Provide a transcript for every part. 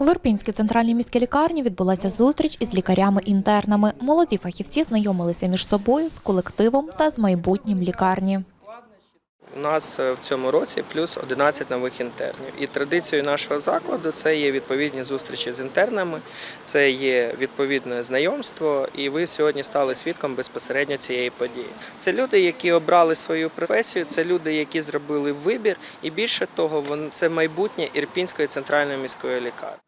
В Ірпінській центральній міській лікарні відбулася зустріч із лікарями-інтернами. Молоді фахівці знайомилися між собою з колективом та з майбутнім лікарні. У нас е, в цьому році плюс 11 нових інтернів. І традицією нашого закладу це є відповідні зустрічі з інтернами, це є відповідне знайомство, і ви сьогодні стали свідком безпосередньо цієї події. Це люди, які обрали свою професію, це люди, які зробили вибір, і більше того, це майбутнє Ірпінської центральної міської лікарні.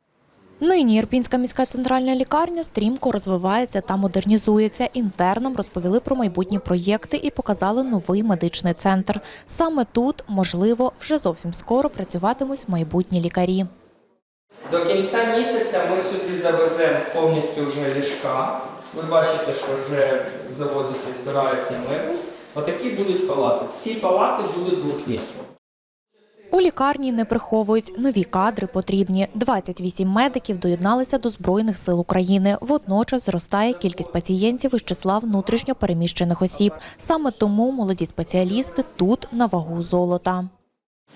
Нині Ірпінська міська центральна лікарня стрімко розвивається та модернізується. Інтернам розповіли про майбутні проєкти і показали новий медичний центр. Саме тут, можливо, вже зовсім скоро працюватимуть майбутні лікарі. До кінця місяця ми сюди завеземо повністю вже ліжка. Ви бачите, що вже завозиться збирається мебель. Отакі будуть палати. Всі палати будуть двохмісні. У лікарні не приховують нові кадри потрібні. 28 медиків доєдналися до збройних сил України. Водночас зростає кількість пацієнтів із числа внутрішньо переміщених осіб. Саме тому молоді спеціалісти тут на вагу золота.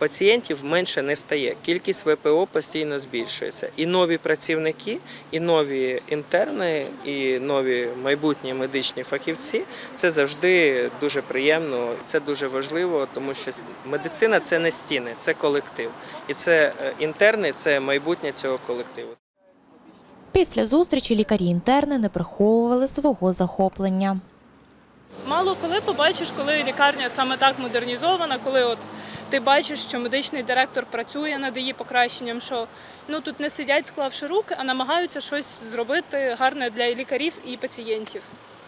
Пацієнтів менше не стає. Кількість ВПО постійно збільшується. І нові працівники, і нові інтерни, і нові майбутні медичні фахівці це завжди дуже приємно. Це дуже важливо, тому що медицина це не стіни, це колектив. І це е, інтерни, це майбутнє цього колективу. Після зустрічі лікарі-інтерни не приховували свого захоплення. Мало коли побачиш, коли лікарня саме так модернізована, коли от ти бачиш, що медичний директор працює над її покращенням, що ну тут не сидять, склавши руки, а намагаються щось зробити гарне для лікарів і пацієнтів.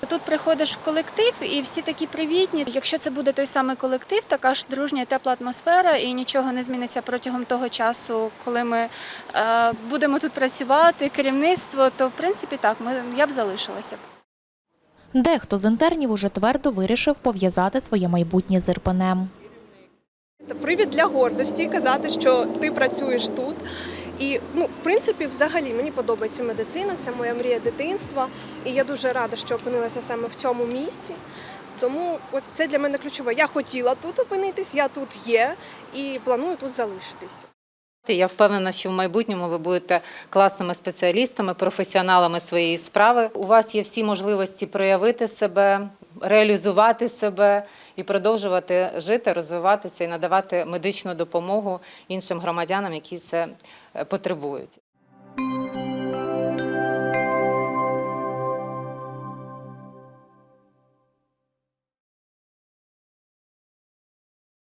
Тут приходиш в колектив і всі такі привітні. Якщо це буде той самий колектив, така ж дружня і тепла атмосфера, і нічого не зміниться протягом того часу, коли ми е, будемо тут працювати, керівництво, то в принципі так, ми я б залишилася. Дехто з інтернів уже твердо вирішив пов'язати своє майбутнє з ірпенем. Привід для гордості казати, що ти працюєш тут. І ну, в принципі, взагалі мені подобається медицина, це моя мрія дитинства. І я дуже рада, що опинилася саме в цьому місці. Тому ось це для мене ключове. Я хотіла тут опинитись, я тут є і планую тут залишитись. Я впевнена, що в майбутньому ви будете класними спеціалістами, професіоналами своєї справи. У вас є всі можливості проявити себе, реалізувати себе і продовжувати жити, розвиватися і надавати медичну допомогу іншим громадянам, які це е, потребують.